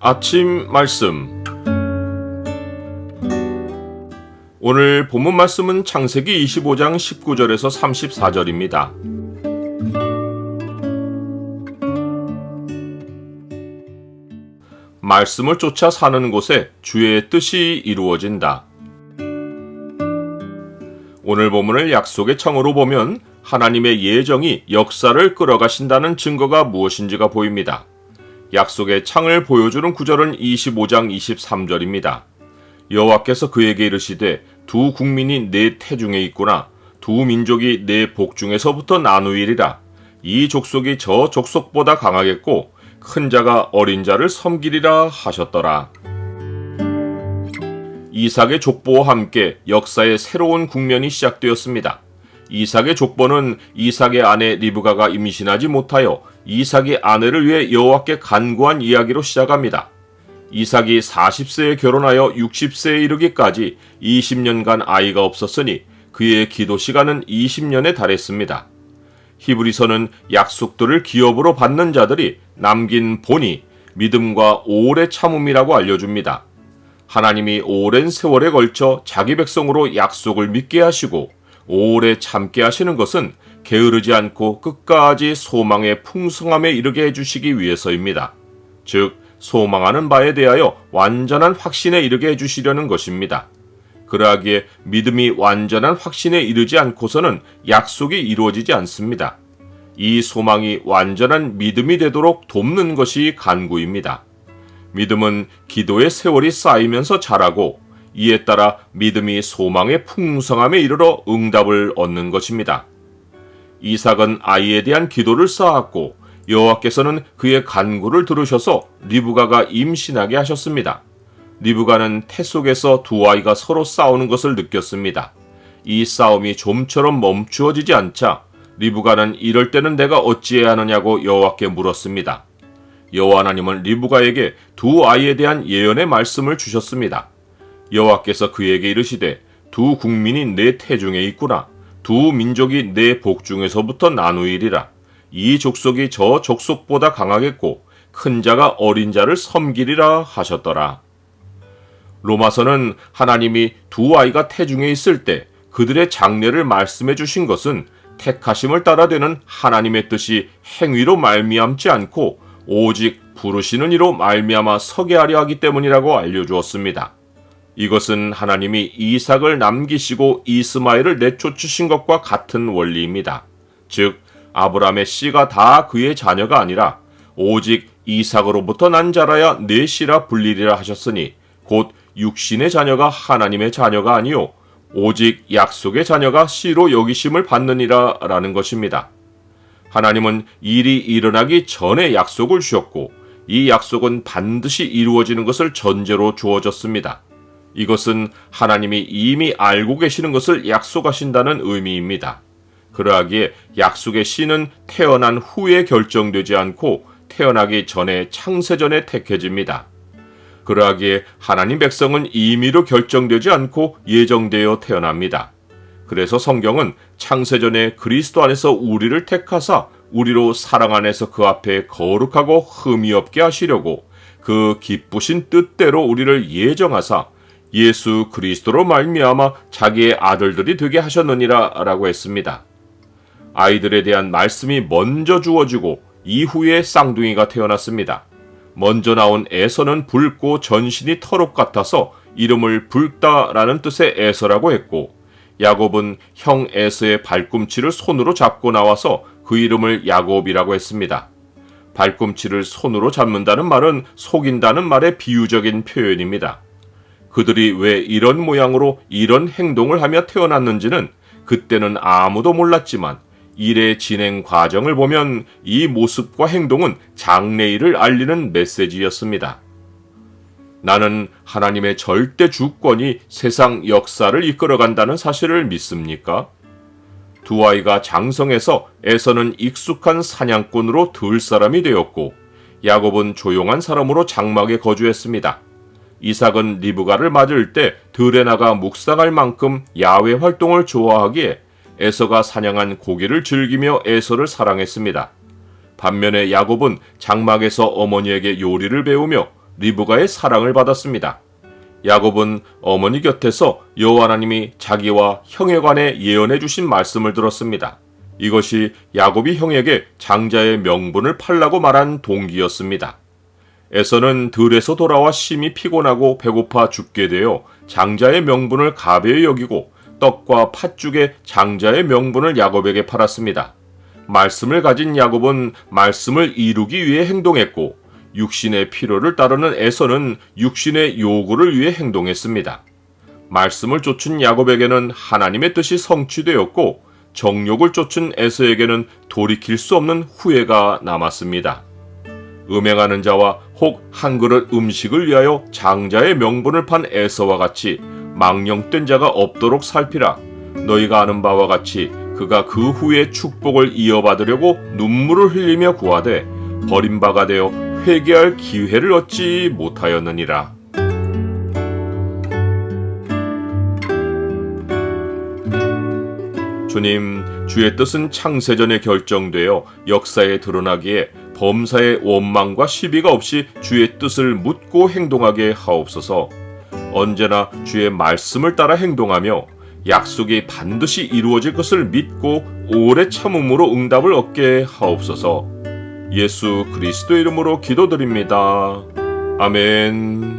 아침 말씀 오늘 본문 말씀은 창세기 25장 19절에서 34절입니다. 말씀을 쫓아 사는 곳에 주의 뜻이 이루어진다. 오늘 본문을 약속의 청으로 보면 하나님의 예정이 역사를 끌어가신다는 증거가 무엇인지가 보입니다. 약속의 창을 보여주는 구절은 25장 23절입니다. 여호와께서 그에게 이르시되 두 국민이 내 태중에 있구나 두 민족이 내 복중에서부터 나누이리라 이 족속이 저 족속보다 강하겠고 큰 자가 어린 자를 섬기리라 하셨더라. 이삭의 족보와 함께 역사의 새로운 국면이 시작되었습니다. 이삭의 족보는 이삭의 아내 리브가가 임신하지 못하여 이삭의 아내를 위해 여호와께 간구한 이야기로 시작합니다. 이삭이 40세에 결혼하여 60세에 이르기까지 20년간 아이가 없었으니 그의 기도 시간은 20년에 달했습니다. 히브리서는 약속들을 기업으로 받는 자들이 남긴 본이 믿음과 오래 참음이라고 알려줍니다. 하나님이 오랜 세월에 걸쳐 자기 백성으로 약속을 믿게 하시고 오래 참게 하시는 것은 게으르지 않고 끝까지 소망의 풍성함에 이르게 해주시기 위해서입니다. 즉, 소망하는 바에 대하여 완전한 확신에 이르게 해주시려는 것입니다. 그러하기에 믿음이 완전한 확신에 이르지 않고서는 약속이 이루어지지 않습니다. 이 소망이 완전한 믿음이 되도록 돕는 것이 간구입니다. 믿음은 기도의 세월이 쌓이면서 자라고 이에 따라 믿음이 소망의 풍성함에 이르러 응답을 얻는 것입니다. 이삭은 아이에 대한 기도를 쌓았고 여호와께서는 그의 간구를 들으셔서 리브가가 임신하게 하셨습니다. 리브가는 태 속에서 두 아이가 서로 싸우는 것을 느꼈습니다. 이 싸움이 좀처럼 멈추어지지 않자 리브가는 이럴 때는 내가 어찌해야 하느냐고 여호와께 물었습니다. 여호와 하나님은 리브가에게 두 아이에 대한 예언의 말씀을 주셨습니다. 여호와께서 그에게 이르시되 두 국민이 내 태중에 있구나 두 민족이 내 복중에서부터 나누이리라 이 족속이 저 족속보다 강하겠고 큰 자가 어린 자를 섬기리라 하셨더라. 로마서는 하나님이 두 아이가 태중에 있을 때 그들의 장례를 말씀해 주신 것은 택하심을 따라 되는 하나님의 뜻이 행위로 말미암지 않고 오직 부르시는 이로 말미암아 서게 하려 하기 때문이라고 알려 주었습니다. 이것은 하나님이 이삭을 남기시고 이스마엘을 내쫓으신 것과 같은 원리입니다. 즉 아브라함의 씨가 다 그의 자녀가 아니라 오직 이삭으로부터 난 자라야 내 씨라 불리리라 하셨으니 곧 육신의 자녀가 하나님의 자녀가 아니요 오직 약속의 자녀가 씨로 여기심을 받느니라 라는 것입니다. 하나님은 일이 일어나기 전에 약속을 주셨고 이 약속은 반드시 이루어지는 것을 전제로 주어졌습니다. 이것은 하나님이 이미 알고 계시는 것을 약속하신다는 의미입니다. 그러하기에 약속의 씨는 태어난 후에 결정되지 않고 태어나기 전에 창세전에 택해집니다. 그러하기에 하나님 백성은 임의로 결정되지 않고 예정되어 태어납니다. 그래서 성경은 창세전에 그리스도 안에서 우리를 택하사 우리로 사랑 안에서 그 앞에 거룩하고 흠이 없게 하시려고 그 기쁘신 뜻대로 우리를 예정하사 예수 그리스도로 말미암아 자기의 아들들이 되게 하셨느니라라고 했습니다. 아이들에 대한 말씀이 먼저 주어지고 이후에 쌍둥이가 태어났습니다. 먼저 나온 에서는 붉고 전신이 털옷 같아서 이름을 붉다라는 뜻의 에서라고 했고 야곱은 형 에서의 발꿈치를 손으로 잡고 나와서 그 이름을 야곱이라고 했습니다. 발꿈치를 손으로 잡는다는 말은 속인다는 말의 비유적인 표현입니다. 그들이 왜 이런 모양으로 이런 행동을 하며 태어났는지는 그때는 아무도 몰랐지만 일의 진행 과정을 보면 이 모습과 행동은 장래일을 알리는 메시지였습니다. 나는 하나님의 절대 주권이 세상 역사를 이끌어간다는 사실을 믿습니까? 두 아이가 장성해서 에서는 익숙한 사냥꾼으로 들 사람이 되었고 야곱은 조용한 사람으로 장막에 거주했습니다. 이삭은 리브가를 맞을 때 들에 나가 묵상할 만큼 야외 활동을 좋아하기에 에서가 사냥한 고기를 즐기며 에서를 사랑했습니다. 반면에 야곱은 장막에서 어머니에게 요리를 배우며 리브가의 사랑을 받았습니다. 야곱은 어머니 곁에서 여호와 하나님이 자기와 형에 관해 예언해 주신 말씀을 들었습니다. 이것이 야곱이 형에게 장자의 명분을 팔라고 말한 동기였습니다. 에서는 들에서 돌아와 심히 피곤하고 배고파 죽게 되어 장자의 명분을 가벼이 여기고 떡과 팥죽에 장자의 명분을 야곱에게 팔았습니다. 말씀을 가진 야곱은 말씀을 이루기 위해 행동했고 육신의 필요를 따르는 에서는 육신의 요구를 위해 행동했습니다. 말씀을 쫓은 야곱에게는 하나님의 뜻이 성취되었고 정욕을 쫓은 에서에게는 돌이킬 수 없는 후회가 남았습니다. 음행하는 자와 혹 한 그릇 음식을 위하여 장자의 명분을 판 에서와 같이 망령된 자가 없도록 살피라. 너희가 아는 바와 같이 그가 그 후에 축복을 이어받으려고 눈물을 흘리며 구하되 버림바가 되어 회개할 기회를 얻지 못하였느니라. 주님, 주의 뜻은 창세전에 결정되어 역사에 드러나기에 범사의 원망과 시비가 없이 주의 뜻을 묻고 행동하게 하옵소서. 언제나 주의 말씀을 따라 행동하며 약속이 반드시 이루어질 것을 믿고 오래 참음으로 응답을 얻게 하옵소서. 예수 그리스도 이름으로 기도드립니다. 아멘.